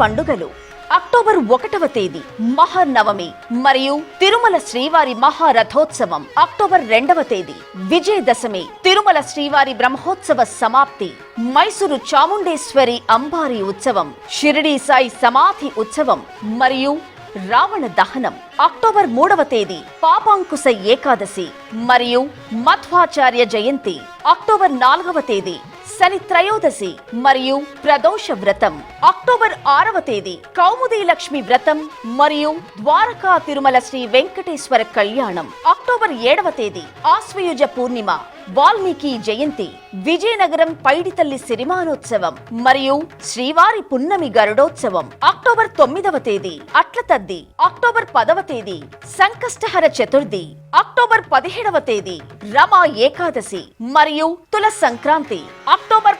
పండుగలు. అక్టోబర్ ఒకటవ తేదీ మహానవమి మరియు తిరుమల శ్రీవారి మహారథోత్సవం అక్టోబర్ రెండవ తేదీ విజయదశమి తిరుమల శ్రీవారి బ్రహ్మోత్సవ సమాప్తి మైసూరు చాముండేశ్వరి అంబారి ఉత్సవం షిరిడి సాయి సమాధి ఉత్సవం మరియు రావణ దహనం. అక్టోబర్ మూడవ తేదీ పాపాంకుశ ఏకాదశి మరియు మధ్వాచార్య జయంతి. అక్టోబర్ నాలుగవ తేదీ శని త్రయోదశి మరియు ప్రదోష వ్రతం. అక్టోబర్ ఆరవ తేదీ కౌముది లక్ష్మి వ్రతం మరియు ద్వారకా తిరుమల శ్రీ వెంకటేశ్వర కళ్యాణం. అక్టోబర్ ఏడవ తేదీ ఆశ్వయుజ పూర్ణిమ వాల్మీకి జయంతి విజయనగరం పైడితల్లి సిరిమానోత్సవం మరియు శ్రీవారి పున్నమి గరుడోత్సవం. అక్టోబర్ తొమ్మిదవ తేదీ అట్ల తద్ది అక్టోబర్ పదవ తేదీ సంకష్టహర చతుర్థి అక్టోబర్ పదిహేడవ తేదీ రమా ఏకాదశి మరియు తుల సంక్రాంతి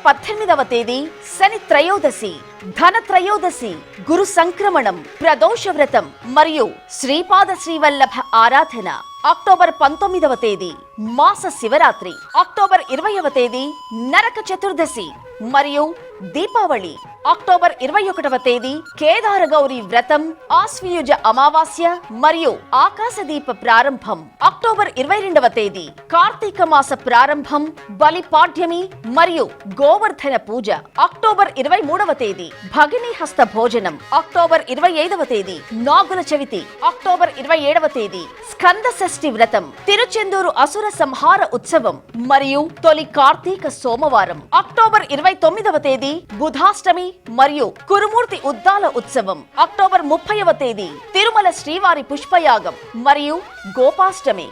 పద్దెనిమిదవ తేదీ శని త్రయోదశి ధన త్రయోదశి గురు సంక్రమణం ప్రదోష వ్రతం మరియు శ్రీపాద శ్రీవల్లభ ఆరాధన అక్టోబర్ పంతొమ్మిదవ తేదీ మాస శివరాత్రి. అక్టోబర్ ఇరవైవ తేదీ నరక చతుర్దశి మరియు దీపావళి. అక్టోబర్ ఇరవై ఒకటవ తేదీ కేదార గౌరి వ్రతం ఆస్వియుజ అమావాస్య మరియు ఆకాశదీప ప్రారంభం. అక్టోబర్ ఇరవై రెండవ తేదీ కార్తీక మాస ప్రారంభం బలిపాడ్యమి మరియు గోవర్ధన పూజ. అక్టోబర్ ఇరవై మూడవ తేదీ భగిని హస్త భోజనం. అక్టోబర్ ఇరవై ఐదవ తేదీ నాగుల చవితి. అక్టోబర్ ఇరవై ఏడవ తేదీ స్కంద షష్ఠి వ్రతం. తిరుచెందూరు అసుర సంహార ఉత్సవం మరియు తొలి కార్తీక సోమవారం. అక్టోబర్ ఇరవై తొమ్మిదవ తేదీ బుధాష్టమి మరియు కురుమూర్తి ఉద్దాల ఉత్సవం. అక్టోబర్ ముప్పైవ తేదీ తిరుమల శ్రీవారి పుష్పయాగం మరియు గోపాష్టమి.